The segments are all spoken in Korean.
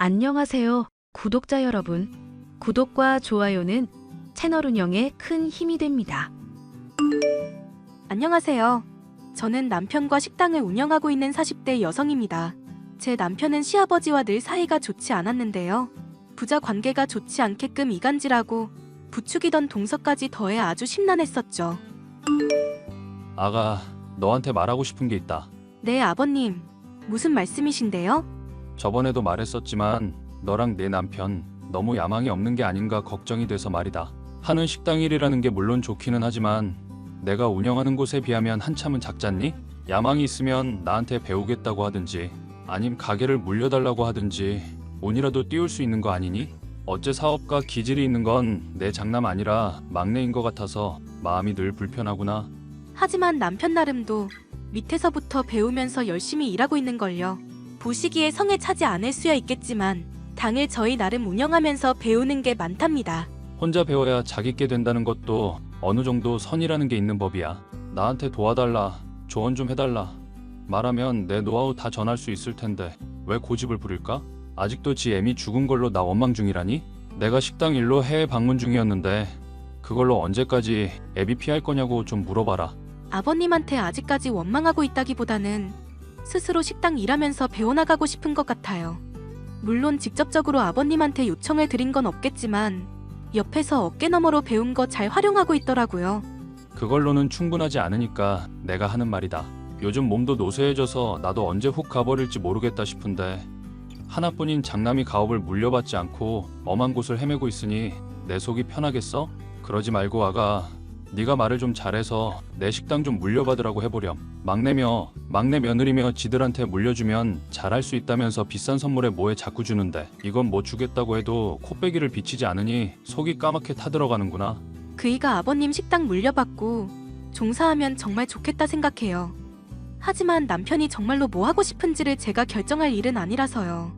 안녕하세요, 구독자 여러분. 구독과 좋아요는 채널 운영에 큰 힘이 됩니다. 안녕하세요. 저는 남편과 식당을 운영하고 있는 40대 여성입니다. 제 남편은 시아버지와 늘 사이가 좋지 않았는데요. 부자 관계가 좋지 않게끔 이간질하고 부추기던 동서까지 더해 아주 심란했었죠. 아가, 너한테 말하고 싶은 게 있다. 네, 아버님. 무슨 말씀이신데요? 저번에도 말했었지만 너랑 내 남편 너무 야망이 없는 게 아닌가 걱정이 돼서 말이다. 하는 식당 일이라는 게 물론 좋기는 하지만 내가 운영하는 곳에 비하면 한참은 작잖니? 야망이 있으면 나한테 배우겠다고 하든지 아님 가게를 물려달라고 하든지 운이라도 띄울 수 있는 거 아니니? 어째 사업가 기질이 있는 건 내 장남 아니라 막내인 것 같아서 마음이 늘 불편하구나. 하지만 남편 나름도 밑에서부터 배우면서 열심히 일하고 있는걸요. 보시기에 성에 차지 않을 수야 있겠지만 당일 저희 나름 운영하면서 배우는 게 많답니다. 혼자 배워야 자기께 된다는 것도 어느 정도 선이라는 게 있는 법이야. 나한테 도와달라, 조언 좀 해달라. 말하면 내 노하우 다 전할 수 있을 텐데 왜 고집을 부릴까? 아직도 지 애미 죽은 걸로 나 원망 중이라니? 내가 식당 일로 해외 방문 중이었는데 그걸로 언제까지 애비 피할 거냐고 좀 물어봐라. 아버님한테 아직까지 원망하고 있다기보다는 스스로 식당 일하면서 배워나가고 싶은 것 같아요. 물론 직접적으로 아버님한테 요청을 드린 건 없겠지만 옆에서 어깨너머로 배운 거 잘 활용하고 있더라고요. 그걸로는 충분하지 않으니까 내가 하는 말이다. 요즘 몸도 노쇠해져서 나도 언제 훅 가버릴지 모르겠다 싶은데 하나뿐인 장남이 가업을 물려받지 않고 엄한 곳을 헤매고 있으니 내 속이 편하겠어? 그러지 말고 아가 네가 말을 좀 잘해서 내 식당 좀 물려받으라고 해보렴. 막내며 막내 며느리며 지들한테 물려주면 잘할 수 있다면서 비싼 선물에 뭐에 자꾸 주는데 이건 뭐 주겠다고 해도 코빼기를 비치지 않으니 속이 까맣게 타들어가는구나. 그이가 아버님 식당 물려받고 종사하면 정말 좋겠다 생각해요. 하지만 남편이 정말로 뭐 하고 싶은지를 제가 결정할 일은 아니라서요.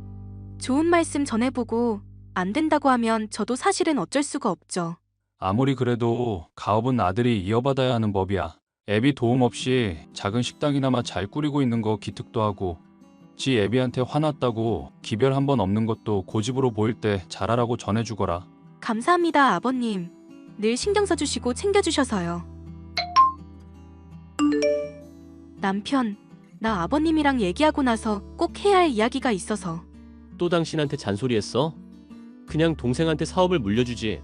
좋은 말씀 전해보고 안 된다고 하면 저도 사실은 어쩔 수가 없죠. 아무리 그래도 가업은 아들이 이어받아야 하는 법이야. 애비 도움 없이 작은 식당이나마 잘 꾸리고 있는 거 기특도 하고 지 애비한테 화났다고 기별 한 번 없는 것도 고집으로 보일 때 잘하라고 전해주거라. 감사합니다, 아버님. 늘 신경 써주시고 챙겨주셔서요. 남편, 나 아버님이랑 얘기하고 나서 꼭 해야 할 이야기가 있어서. 또 당신한테 잔소리했어? 그냥 동생한테 사업을 물려주지.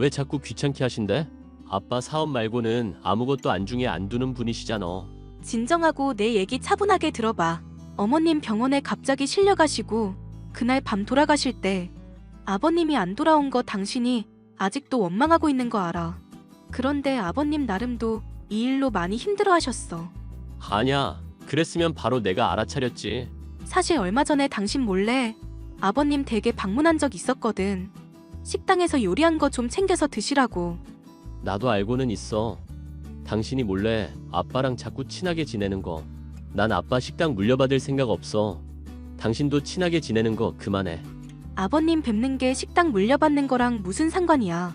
왜 자꾸 귀찮게 하신대? 아빠 사업 말고는 아무것도 안중에 안 두는 분이시잖아. 진정하고 내 얘기 차분하게 들어봐. 어머님 병원에 갑자기 실려가시고 그날 밤 돌아가실 때 아버님이 안 돌아온 거 당신이 아직도 원망하고 있는 거 알아. 그런데 아버님 나름도 이 일로 많이 힘들어 하셨어. 아냐, 그랬으면 바로 내가 알아차렸지. 사실 얼마 전에 당신 몰래 아버님 댁에 방문한 적 있었거든. 식당에서 요리한 거 좀 챙겨서 드시라고. 나도 알고는 있어. 당신이 몰래 아빠랑 자꾸 친하게 지내는 거. 난 아빠 식당 물려받을 생각 없어. 당신도 친하게 지내는 거 그만해. 아버님 뵙는 게 식당 물려받는 거랑 무슨 상관이야.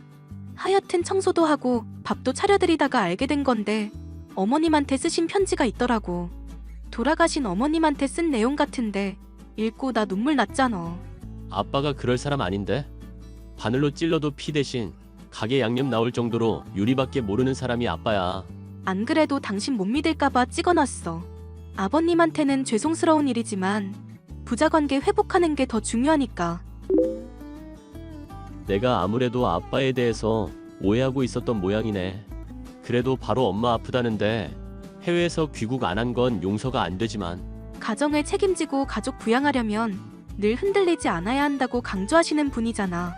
하여튼 청소도 하고 밥도 차려드리다가 알게 된 건데 어머님한테 쓰신 편지가 있더라고. 돌아가신 어머님한테 쓴 내용 같은데 읽고 나 눈물 났잖아. 아빠가 그럴 사람 아닌데? 바늘로 찔러도 피 대신 가게 양념 나올 정도로 요리밖에 모르는 사람이 아빠야. 안 그래도 당신 못 믿을까봐 찍어놨어. 아버님한테는 죄송스러운 일이지만 부자 관계 회복하는 게 더 중요하니까. 내가 아무래도 아빠에 대해서 오해하고 있었던 모양이네. 그래도 바로 엄마 아프다는데 해외에서 귀국 안 한 건 용서가 안 되지만 가정을 책임지고 가족 부양하려면 늘 흔들리지 않아야 한다고 강조하시는 분이잖아.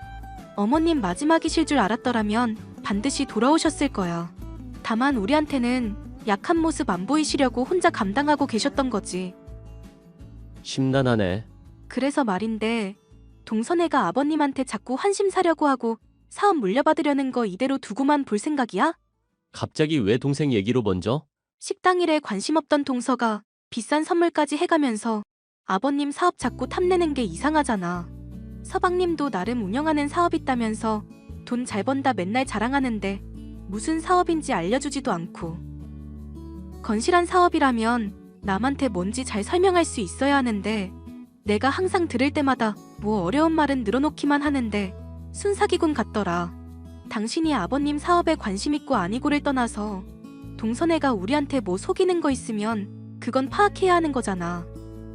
어머님 마지막이실 줄 알았더라면 반드시 돌아오셨을 거야. 다만 우리한테는 약한 모습 안 보이시려고 혼자 감당하고 계셨던 거지. 심란하네. 그래서 말인데 동선애가 아버님한테 자꾸 환심 사려고 하고 사업 물려받으려는 거 이대로 두고만 볼 생각이야? 갑자기 왜 동생 얘기로 먼저? 식당 일에 관심 없던 동서가 비싼 선물까지 해가면서 아버님 사업 자꾸 탐내는 게 이상하잖아. 서방님도 나름 운영하는 사업 있다면서 돈 잘 번다 맨날 자랑하는데 무슨 사업인지 알려주지도 않고. 건실한 사업이라면 남한테 뭔지 잘 설명할 수 있어야 하는데 내가 항상 들을 때마다 뭐 어려운 말은 늘어놓기만 하는데 순사기군 같더라. 당신이 아버님 사업에 관심 있고 아니고를 떠나서 동선애가 우리한테 뭐 속이는 거 있으면 그건 파악해야 하는 거잖아.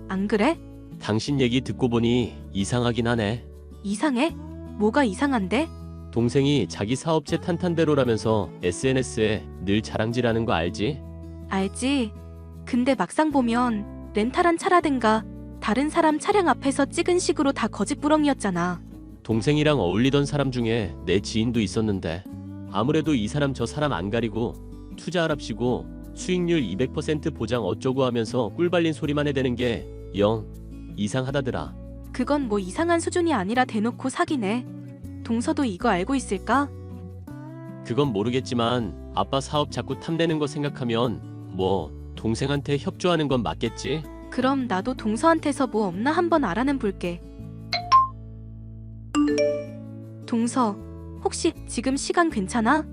안 그래? 당신 얘기 듣고 보니 이상하긴 하네. 이상해? 뭐가 이상한데? 동생이 자기 사업체 탄탄대로라면서 SNS에 늘 자랑질하는 거 알지? 알지. 근데 막상 보면 렌탈한 차라든가 다른 사람 차량 앞에서 찍은 식으로 다 거짓부렁이었잖아. 동생이랑 어울리던 사람 중에 내 지인도 있었는데 아무래도 이 사람 저 사람 안 가리고 투자하랍시고 수익률 200% 보장 어쩌고 하면서 꿀 발린 소리만 해대는 게 영 이상하다더라. 그건 뭐 이상한 수준이 아니라 대놓고 사기네. 동서도 이거 알고 있을까? 그건 모르겠지만 아빠 사업 자꾸 탐내는 거 생각하면 뭐 동생한테 협조하는 건 맞겠지? 그럼 나도 동서한테서 뭐 없나 한번 알아는 볼게. 동서, 혹시 지금 시간 괜찮아?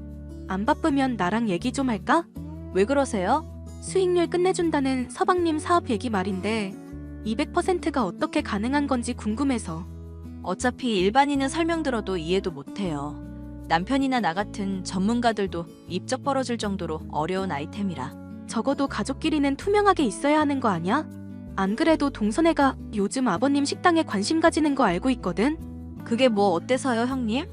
안 바쁘면 나랑 얘기 좀 할까? 왜 그러세요? 수익률 끝내준다는 서방님 사업 얘기 말인데 200%가 어떻게 가능한 건지 궁금해서 어차피 일반인은 설명 들어도 이해도 못해요. 남편이나 나 같은 전문가들도 입적 벌어질 정도로 어려운 아이템이라. 적어도 가족끼리는 투명하게 있어야 하는 거 아니야? 안 그래도 동선애가 요즘 아버님 식당에 관심 가지는 거 알고 있거든? 그게 뭐 어때서요, 형님?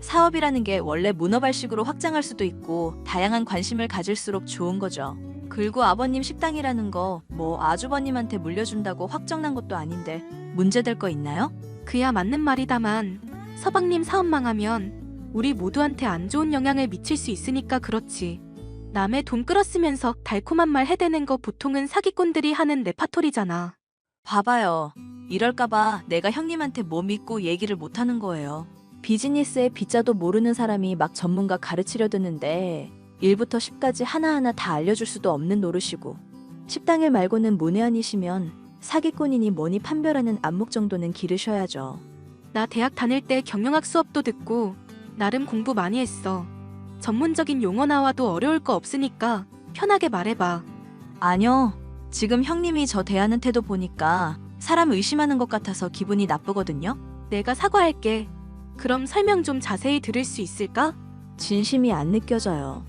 사업이라는 게 원래 문어발식으로 확장할 수도 있고 다양한 관심을 가질수록 좋은 거죠. 그리고 아버님 식당이라는 거 뭐 아주버님한테 물려준다고 확정난 것도 아닌데 문제될 거 있나요? 그야 맞는 말이다만 서방님 사업 망하면 우리 모두한테 안 좋은 영향을 미칠 수 있으니까 그렇지. 남의 돈 끌었으면서 달콤한 말 해대는 거 보통은 사기꾼들이 하는 레파토리잖아. 봐봐요. 이럴까봐 내가 형님한테 뭐 믿고 얘기를 못하는 거예요. 비즈니스의 비자도 모르는 사람이 막 전문가 가르치려 드는데 1부터 10까지 하나하나 다 알려줄 수도 없는 노릇이고 식당일 말고는 문외한이시면 사기꾼이니 뭐니 판별하는 안목 정도는 기르셔야죠. 나 대학 다닐 때 경영학 수업도 듣고 나름 공부 많이 했어. 전문적인 용어 나와도 어려울 거 없으니까 편하게 말해봐. 아니요. 지금 형님이 저 대하는 태도 보니까 사람 의심하는 것 같아서 기분이 나쁘거든요. 내가 사과할게. 그럼 설명 좀 자세히 들을 수 있을까? 진심이 안 느껴져요.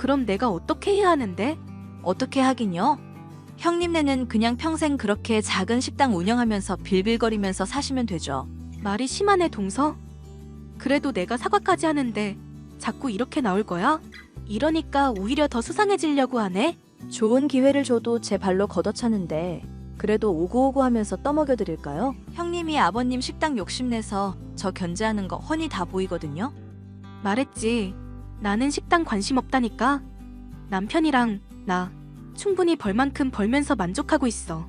그럼 내가 어떻게 해야 하는데? 어떻게 하긴요? 형님네는 그냥 평생 그렇게 작은 식당 운영하면서 빌빌거리면서 사시면 되죠. 말이 심하네 동서? 그래도 내가 사과까지 하는데 자꾸 이렇게 나올 거야? 이러니까 오히려 더 수상해지려고 하네? 좋은 기회를 줘도 제 발로 걷어차는데 그래도 오구오구 하면서 떠먹여 드릴까요? 형님이 아버님 식당 욕심내서 저 견제하는 거 훤히 다 보이거든요. 말했지. 나는 식당 관심 없다니까. 남편이랑 나 충분히 벌 만큼 벌면서 만족하고 있어.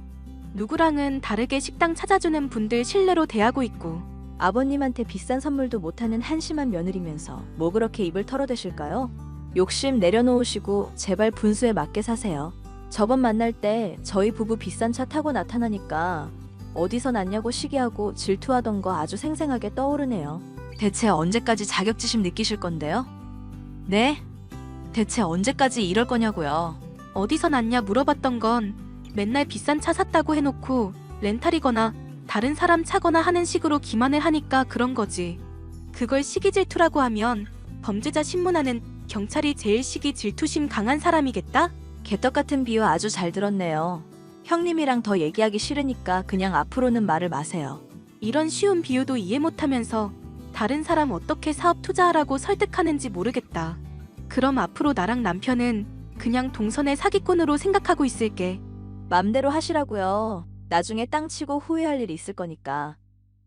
누구랑은 다르게 식당 찾아주는 분들 신뢰로 대하고 있고 아버님한테 비싼 선물도 못하는 한심한 며느리면서 뭐 그렇게 입을 털어대실까요? 욕심 내려놓으시고 제발 분수에 맞게 사세요. 저번 만날 때 저희 부부 비싼 차 타고 나타나니까 어디서 났냐고 시기하고 질투하던 거 아주 생생하게 떠오르네요. 대체 언제까지 자격지심 느끼실 건데요? 네? 대체 언제까지 이럴 거냐고요? 어디서 났냐 물어봤던 건 맨날 비싼 차 샀다고 해놓고 렌탈이거나 다른 사람 차거나 하는 식으로 기만을 하니까 그런 거지. 그걸 시기 질투라고 하면 범죄자 신문하는 경찰이 제일 시기 질투심 강한 사람이겠다? 개떡 같은 비유 아주 잘 들었네요. 형님이랑 더 얘기하기 싫으니까 그냥 앞으로는 말을 마세요. 이런 쉬운 비유도 이해 못하면서 다른 사람 어떻게 사업 투자하라고 설득하는지 모르겠다. 그럼 앞으로 나랑 남편은 그냥 동선의 사기꾼으로 생각하고 있을게. 맘대로 하시라고요. 나중에 땅 치고 후회할 일 있을 거니까.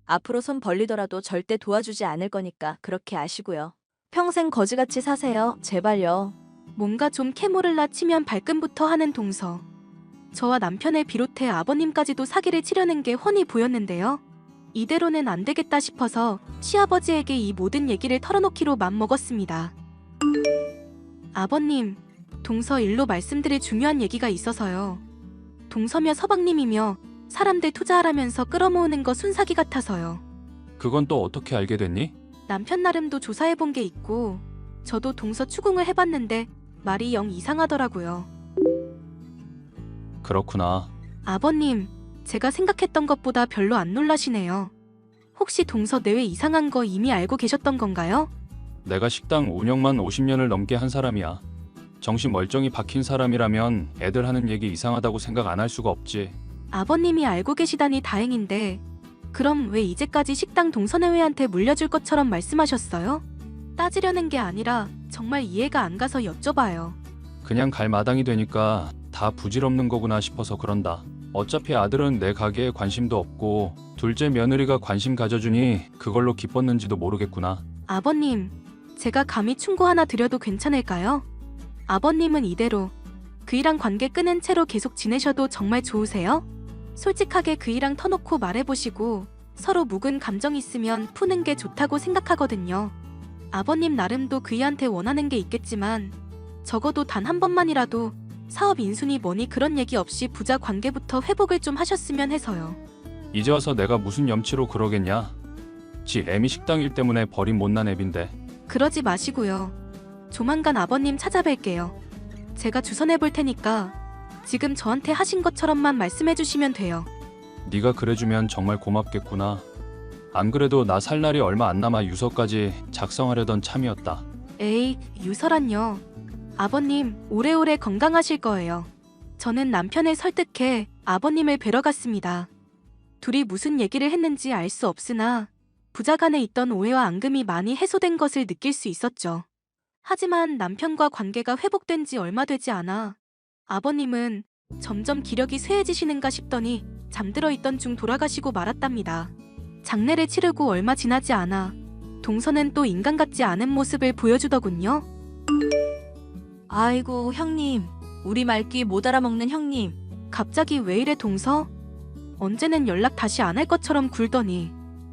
앞으로 손 벌리더라도 절대 도와주지 않을 거니까 그렇게 아시고요. 평생 거지같이 사세요. 제발요. 뭔가 좀 캐모를라 치면 발끈부터 하는 동서. 저와 남편을 비롯해 아버님까지도 사기를 치려는 게 훤히 보였는데요. 이대로는 안 되겠다 싶어서 시아버지에게 이 모든 얘기를 털어놓기로 맘먹었습니다. 아버님, 동서 일로 말씀드릴 중요한 얘기가 있어서요. 동서며 서방님이며 사람들 투자하라면서 끌어모으는 거 순사기 같아서요. 그건 또 어떻게 알게 됐니? 남편 나름도 조사해본 게 있고 저도 동서 추궁을 해봤는데 말이 영 이상하더라고요. 그렇구나. 아버님, 제가 생각했던 것보다 별로 안 놀라시네요. 혹시 동서 내외 이상한 거 이미 알고 계셨던 건가요? 내가 식당 운영만 50년을 넘게 한 사람이야. 정신 멀쩡히 박힌 사람이라면 애들 하는 얘기 이상하다고 생각 안 할 수가 없지. 아버님이 알고 계시다니 다행인데 그럼 왜 이제까지 식당 동서내외한테 물려줄 것처럼 말씀하셨어요? 따지려는 게 아니라 정말 이해가 안 가서 여쭤봐요. 그냥 갈 마당이 되니까 다 부질없는 거구나 싶어서 그런다. 어차피 아들은 내 가게에 관심도 없고 둘째 며느리가 관심 가져주니 그걸로 기뻤는지도 모르겠구나. 아버님, 제가 감히 충고 하나 드려도 괜찮을까요? 아버님은 이대로 그이랑 관계 끊은 채로 계속 지내셔도 정말 좋으세요? 솔직하게 그이랑 터놓고 말해보시고 서로 묵은 감정 있으면 푸는 게 좋다고 생각하거든요. 아버님 나름도 그이한테 원하는 게 있겠지만 적어도 단 한 번만이라도 사업 인순이 뭐니 그런 얘기 없이 부자 관계부터 회복을 좀 하셨으면 해서요. 이제 와서 내가 무슨 염치로 그러겠냐? 지 애미 식당 일 때문에 버린 못난 애빈데 그러지 마시고요. 조만간 아버님 찾아뵐게요. 제가 주선해 볼 테니까 지금 저한테 하신 것처럼만 말씀해 주시면 돼요. 네가 그래주면 정말 고맙겠구나. 안 그래도 나 살 날이 얼마 안 남아 유서까지 작성하려던 참이었다. 에이, 유설한요. 아버님, 오래오래 건강하실 거예요. 저는 남편을 설득해 아버님을 뵈러 갔습니다. 둘이 무슨 얘기를 했는지 알 수 없으나 부자 간에 있던 오해와 앙금이 많이 해소된 것을 느낄 수 있었죠. 하지만 남편과 관계가 회복된 지 얼마 되지 않아 아버님은 점점 기력이 쇠해지시는가 싶더니 잠들어 있던 중 돌아가시고 말았답니다. 장례를 치르고 얼마 지나지 않아 동서는 또 인간 같지 않은 모습을 보여주더군요. 아이고, 형님. 우리 말귀 못 알아먹는 형님. 갑자기 왜 이래 동서? 언제는 연락 다시 안 할 것처럼 굴더니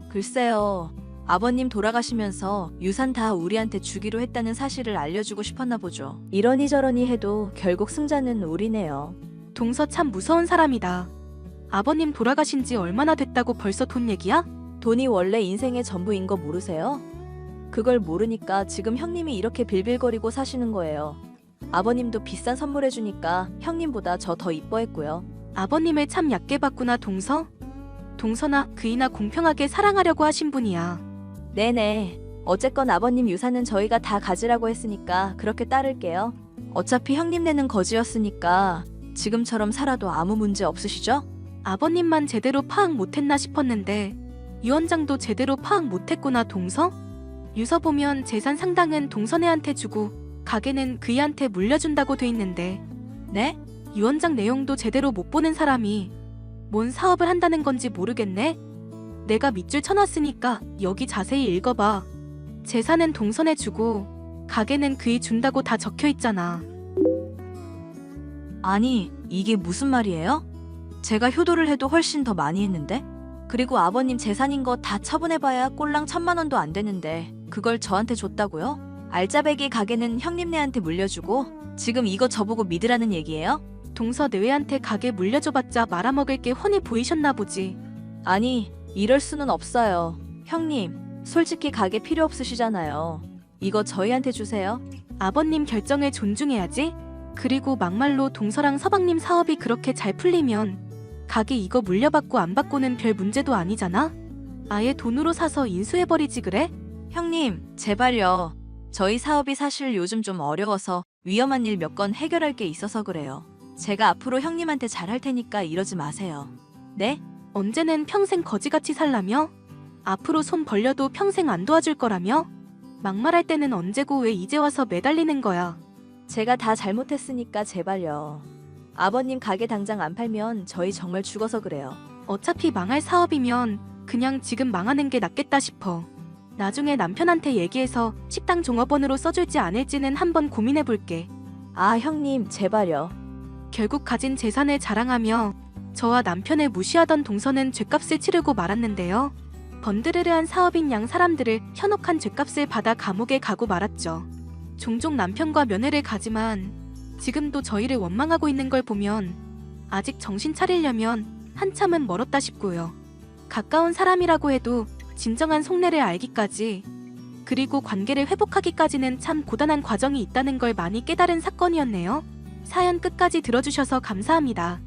글쎄요. 아버님 돌아가시면서 유산 다 우리한테 주기로 했다는 사실을 알려주고 싶었나 보죠. 이러니 저러니 해도 결국 승자는 우리네요. 동서 참 무서운 사람이다. 아버님 돌아가신 지 얼마나 됐다고 벌써 돈 얘기야? 돈이 원래 인생의 전부인 거 모르세요? 그걸 모르니까 지금 형님이 이렇게 빌빌거리고 사시는 거예요. 아버님도 비싼 선물해주니까 형님보다 저 더 이뻐했고요. 아버님을 참 얕게 봤구나 동서? 동서나 그이나 공평하게 사랑하려고 하신 분이야. 네네. 어쨌건 아버님 유산은 저희가 다 가지라고 했으니까 그렇게 따를게요. 어차피 형님네는 거지였으니까 지금처럼 살아도 아무 문제 없으시죠? 아버님만 제대로 파악 못했나 싶었는데 유원장도 제대로 파악 못했구나 동서? 유서 보면 재산 상당은 동선애한테 주고 가게는 그이한테 물려준다고 돼 있는데 네? 유원장 내용도 제대로 못 보는 사람이 뭔 사업을 한다는 건지 모르겠네? 내가 밑줄 쳐놨으니까 여기 자세히 읽어봐. 재산은 동선에 주고 가게는 그이 준다고 다 적혀 있잖아. 아니, 이게 무슨 말이에요? 제가 효도를 해도 훨씬 더 많이 했는데? 그리고 아버님 재산인 거 다 처분해봐야 꼴랑 천만 원도 안 되는데 그걸 저한테 줬다고요? 알짜배기 가게는 형님네한테 물려주고 지금 이거 저보고 믿으라는 얘기예요? 동서 내외한테 가게 물려줘봤자 말아먹을 게 훤히 보이셨나 보지. 아니, 이럴 수는 없어요. 형님, 솔직히 가게 필요 없으시잖아요. 이거 저희한테 주세요. 아버님 결정을 존중해야지. 그리고 막말로 동서랑 서방님 사업이 그렇게 잘 풀리면 가게 이거 물려받고 안 받고는 별 문제도 아니잖아. 아예 돈으로 사서 인수해버리지 그래? 형님, 제발요. 저희 사업이 사실 요즘 좀 어려워서 위험한 일 몇 건 해결할 게 있어서 그래요. 제가 앞으로 형님한테 잘할 테니까 이러지 마세요. 네? 언제는 평생 거지같이 살라며? 앞으로 손 벌려도 평생 안 도와줄 거라며? 막말할 때는 언제고 왜 이제 와서 매달리는 거야? 제가 다 잘못했으니까 제발요. 아버님 가게 당장 안 팔면 저희 정말 죽어서 그래요. 어차피 망할 사업이면 그냥 지금 망하는 게 낫겠다 싶어. 나중에 남편한테 얘기해서 식당 종업원으로 써줄지 않을지는 한번 고민해 볼게. 아, 형님, 제발요. 결국 가진 재산을 자랑하며 저와 남편을 무시하던 동서는 죗값을 치르고 말았는데요. 번드르르한 사업인 양 사람들을 현혹한 죗값을 받아 감옥에 가고 말았죠. 종종 남편과 면회를 가지만 지금도 저희를 원망하고 있는 걸 보면 아직 정신 차리려면 한참은 멀었다 싶고요. 가까운 사람이라고 해도 진정한 속내를 알기까지 그리고 관계를 회복하기까지는 참 고단한 과정이 있다는 걸 많이 깨달은 사건이었네요. 사연 끝까지 들어주셔서 감사합니다.